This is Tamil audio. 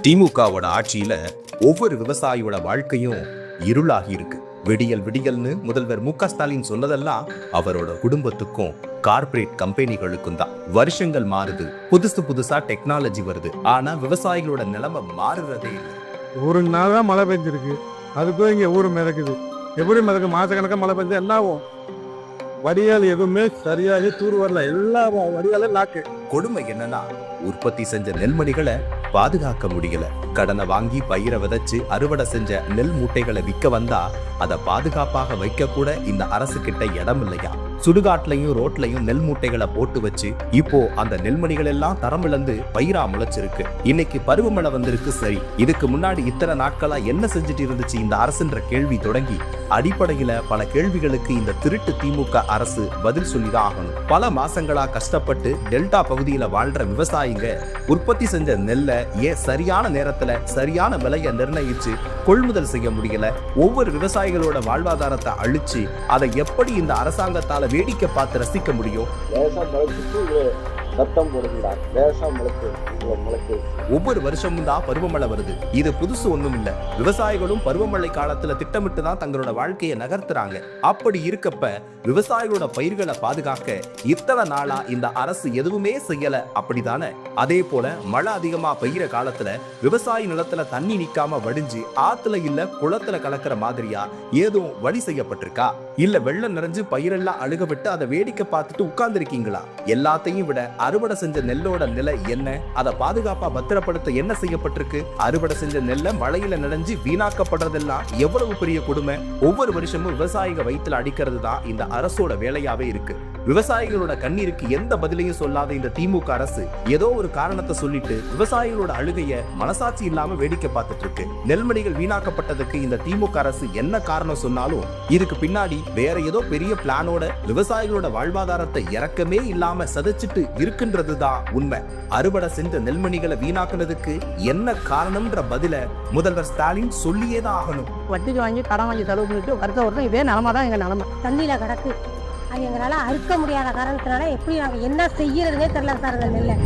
திமுகவோட ஆட்சியில ஒவ்வொரு விவசாயியோட வாழ்க்கையும் இருளாகி இருக்கு. விடியல் விடியல்னு முதல்வர் மு க ஸ்டாலின் சொன்னதெல்லாம் அவரோட குடும்பத்துக்கும் கார்ப்பரேட் கம்பெனிகளுக்கும் தான். வருஷங்கள் மாறுது புதுசு புதுசா டெக்னாலஜி வருது. ஆனா விவசாயிகளோட நிலைமை மாறுறதே இல்லை. ஒரு நாள் தான் மழை பெஞ்சிருக்கு. அதுக்கும் இங்கே ஊர் மிதக்குது. எப்படி மிதக்கு? மாசக்கணக்காக மழை பெஞ்சா என்ன ஆகும் வடிகால் எதுவுமே சரியாக தூர் வரல. எல்லா வடிகாலும் லாக்கு கொடுமை என்னன்னா உற்பத்தி செஞ்ச நெல்மணிகளை பாதுகாக்க முடியல. கடனை வாங்கி பயிரை விதைச்சு அறுவடை செஞ்ச நெல் மூட்டைகளை விற்க வந்தா அதை பாதுகாப்பாக வைக்க கூட இந்த அரசு கிட்ட இடம் இல்லையா? சுடுகாட்லையும் ரோட்லையும் நெல் மூட்டைகளை போட்டு வச்சு இப்போ அந்த நெல்மணிகள் எல்லாம் தரம் இழந்து பயிரா முளைச்சிருக்கு. இன்னைக்கு பருவமழை வந்திருக்கு சரி. இதுக்கு முன்னாடி இத்தனை நாட்களா என்ன செஞ்சுட்டு இருந்துச்சு? இந்த அரசுன்ற கேள்வி தொடங்கி அடிப்படையில பல கேள்விகளுக்கு இந்த திருட்டு திமுக அரசு பதில் சொல்லிதான் ஆகணும். பல மாசங்களா கஷ்டப்பட்டு டெல்டா பகுதியில வாழ்ற விவசாயிங்க உற்பத்தி செஞ்ச நெல்லை ஏன் சரியான நேரத்துல சரியான விலையை நிர்ணயிச்சு கொள்முதல் செய்ய முடியல. ஒவ்வொரு விவசாயிகளோட வாழ்வாதாரத்தை அழிச்சு அதை எப்படி இந்த அரசாங்கத்தால வேடிக்கை பார்த்து ரசிக்க முடியும்? சத்தம் போடுகிறார் தேசம் முளைக்கு முளைக்கு ஒவ்வொரு வருஷமும் தான் பருவமழை வருது. இது புதுசு ஒண்ணும் இல்ல விவசாயிகளும் பருவமழை காலத்துல திட்டமிட்டு தான் தங்களோட வாழ்க்கையை நகர்த்துறாங்க. அப்படி இருக்கப்ப விவசாயிகளோட பயிர்களை பாதுகாக்க இத்தனை நாளா இந்த அரசு எதுவுமே செய்யல. அப்படிதானே? அதே போல மழை அதிகமா பெய்யற காலத்துல விவசாய நிலத்துல தண்ணி நிக்காம வடிஞ்சு ஆத்துல இல்ல குளத்துல கலக்கிற மாதிரியா ஏதும் வழி செய்யப்பட்டிருக்கா? இல்ல வெள்ளம் நிறைஞ்சு பயிரெல்லாம் அழுக விட்டு அதை வேடிக்கை பார்த்துட்டு உட்கார்ந்து இருக்கீங்களா எல்லாத்தையும் விட அறுவடை செஞ்ச நெல்லோட நிலை என்ன? அதை பாதுகாப்பா பத்திரப்படுத்த என்ன செய்யப்பட்டிருக்கு? அறுவடை செஞ்ச நெல்லை மழையில நனைஞ்சு வீணாக்கப்படுறதெல்லாம் எவ்வளவு பெரிய கொடுமை? ஒவ்வொரு வருஷமும் விவசாயிக வயிற்றுல அடிக்கிறது தான் இந்த அரசோட வேலையாவே இருக்கு. விவசாயிகளோட கண்ணீருக்கு எந்த பதிலையும் சொல்லாத இந்த திமுக அரசு ஏதோ ஒரு காரணத்தை சொல்லிட்டு விவசாயிகளோட அழுகைய மனசாட்சி இல்லாம வேடிக்கை பார்த்துட்டு இருக்கு. நெல்மணிகள் வீணாக்கப்பட்டதுக்கு இந்த திமுக அரசு என்ன காரணம் சொன்னாலும் இதுக்கு பின்னாடி வேற ஏதோ பெரிய பிளானோட விவசாயிகளோட வாழ்வாதாரத்தை இறக்கமே இல்லாம சதைச்சிட்டு இருக்குன்றதுதான் உண்மை. அறுவடை செஞ்ச நெல்மணிகளை வீணாக்குனதுக்கு என்ன காரணம்ன்ற பதில முதல்வர் ஸ்டாலின் சொல்லியே தான் ஆகணும். வட்டிக்கு வாங்கி கடன் வாங்கி செலவு பண்ணிட்டு வருஷம் வருஷம் இதே நிலமா தான் எங்கள் நிலமை. தண்ணியில் கிடக்கு. அது எங்களால் அறுக்க முடியாத காரணத்தினால எப்படி நாங்கள் என்ன செய்யறதுனே தெரியல சார் அந்த நெல்லை.